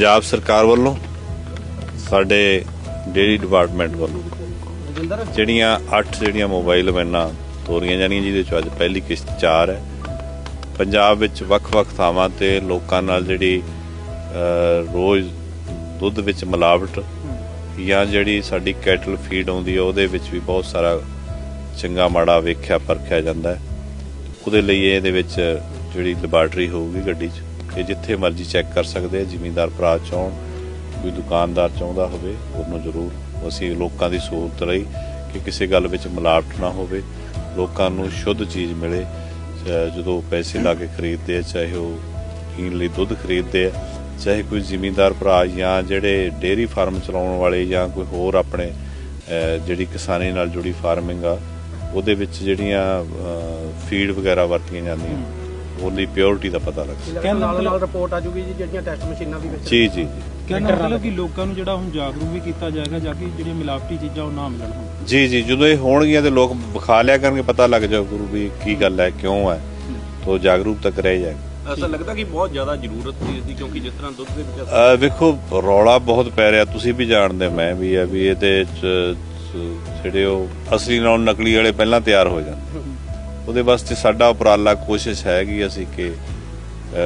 ਪੰਜਾਬ ਸਰਕਾਰ ਵੱਲੋਂ, ਸਾਡੇ ਡੇਰੀ ਡਿਪਾਰਟਮੈਂਟ ਵੱਲੋਂ, ਜਿਹੜੀਆਂ 8 ਜਿਹੜੀਆਂ ਮੋਬਾਈਲ ਵੈਨਾਂ ਤੋਰੀਆਂ ਜਾਣੀਆਂ, ਜਿਹਦੇ ਚੋਂ ਅੱਜ ਪਹਿਲੀ ਕਿਸ਼ਤ 4 ਹੈ, ਪੰਜਾਬ ਵਿੱਚ ਵੱਖ-ਵੱਖ ਥਾਵਾਂ ਤੇ ਲੋਕਾਂ ਨਾਲ ਜਿਹੜੀ ਰੋਜ਼ ਦੁੱਧ ਵਿੱਚ ਮਿਲਾਵਟ ਜਾਂ ਜਿਹੜੀ ਸਾਡੀ ਕੈਟਲ ਫੀਡ ਆਉਂਦੀ ਹੈ ਉਹਦੇ ਵਿੱਚ ਵੀ ਬਹੁਤ ਸਾਰਾ ਚੰਗਾ ਮਾੜਾ ਵੇਖਿਆ ਪਰਖਿਆ ਜਾਂਦਾ ਹੈ। ਉਹਦੇ ਲਈ ਇਹਦੇ ਵਿੱਚ ਜਿਹੜੀ ਲੈਬਾਰਟਰੀ ਹੋਊਗੀ ਗੱਡੀ 'ਚ। ਇਹ ਜਿੱਥੇ ਮਰਜ਼ੀ ਚੈੱਕ ਕਰ ਸਕਦੇ ਆ, ਜ਼ਿਮੀਂਦਾਰ ਭਰਾ ਚਾਹਣ, ਕੋਈ ਦੁਕਾਨਦਾਰ ਚਾਹੁੰਦਾ ਹੋਵੇ, ਉਹਨੂੰ ਜ਼ਰੂਰ ਅਸੀਂ ਲੋਕਾਂ ਦੀ ਸਹੂਲਤ ਲਈ ਕਿ ਕਿਸੇ ਗੱਲ ਵਿੱਚ ਮਿਲਾਵਟ ਨਾ ਹੋਵੇ, ਲੋਕਾਂ ਨੂੰ ਸ਼ੁੱਧ ਚੀਜ਼ ਮਿਲੇ ਜਦੋਂ ਪੈਸੇ ਲਾ ਕੇ ਖਰੀਦਦੇ ਆ, ਚਾਹੇ ਉਹ ਪੀਣ ਲਈ ਦੁੱਧ ਖਰੀਦਦੇ ਆ, ਚਾਹੇ ਕੋਈ ਜ਼ਿਮੀਂਦਾਰ ਭਰਾ ਜਾਂ ਜਿਹੜੇ ਡੇਅਰੀ ਫਾਰਮ ਚਲਾਉਣ ਵਾਲੇ ਜਾਂ ਕੋਈ ਹੋਰ ਆਪਣੇ ਜਿਹੜੀ ਕਿਸਾਨੀ ਨਾਲ ਜੁੜੀ ਫਾਰਮਿੰਗ ਆ, ਉਹਦੇ ਵਿੱਚ ਜਿਹੜੀਆਂ ਫੀਡ ਵਗੈਰਾ ਵਰਤੀਆਂ ਜਾਂਦੀਆਂ। ਉਹ ਲਈ ਪਿਓਰਿਟੀ ਦਾ ਪਤਾ ਲੱਗ। ਸਕੇ ਕਹਿੰਦਾ ਨਾਲ ਨਾਲ ਰਿਪੋਰਟ ਆ ਜੂਗੀ ਜੀ ਜਿਹੜੀਆਂ ਟੈਸਟ ਮਸ਼ੀਨਾਂ ਵੀ ਵਿੱਚ ਜੀ ਜੀ ਕਹਿੰਦਾ ਮਤਲਬ ਕਿ ਲੋਕਾਂ ਨੂੰ ਜਿਹੜਾ ਹੁਣ ਜਾਗਰੂਕ ਵੀ ਕੀਤਾ ਜਾਏਗਾ ਜਾ ਕੇ ਜਿਹੜੀਆਂ ਮਿਲਾਵਟੀ ਚੀਜ਼ਾਂ ਉਹ ਨਾ ਮਿਲਣ ਹੁਣ। ਜੀ ਜੀ ਜਦੋਂ ਇਹ ਹੋਣਗੀਆਂ ਤੇ ਲੋਕ ਵਿਖਾ ਲਿਆ ਕਰਨਗੇ ਪਤਾ ਲੱਗ ਜਾਊ ਗੁਰੂ ਵੀ ਕੀ ਗੱਲ ਹੈ ਕਿਉਂ ਹੈ। ਤੋ ਜਾਗਰੂਕ ਤੱਕ ਰਹਿ ਜਾਏ ਐਸਾ ਲੱਗਦਾ ਕਿ ਬਹੁਤ ਜ਼ਿਆਦਾ ਜ਼ਰੂਰਤ ਸੀ ਇਸਦੀ ਕਿਉਂਕਿ ਜਿਸ ਤਰ੍ਹਾਂ ਦੁੱਧ ਦੇ ਵਿੱਚ ਵੇਖੋ ਰੌਲਾ ਬਹੁਤ ਪੈ ਰਿਹਾ ਤੁਸੀਂ ਵੀ ਜਾਣਦੇ ਮੈਂ ਵੀ ਆ ਵੀ ਇਹਦੇ ਚ ਜਿਹੜੇ ਉਹ ਅਸਲੀ ਨਾਲੋਂ ਨਕਲੀ ਵਾਲੇ ਪਹਿਲਾਂ ਤਿਆਰ ਹੋ ਜਾਂਦੇ। ਉਹਦੇ ਵਾਸਤੇ ਸਾਡਾ ਉਪਰਾਲਾ ਕੋਸ਼ਿਸ਼ ਹੈਗੀ ਅਸੀਂ ਕਿ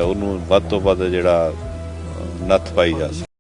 ਉਹਨੂੰ ਵੱਧ ਤੋਂ ਵੱਧ ਜਿਹੜਾ ਨੱਥ ਪਾਈ ਜਾ ਸਕੇ।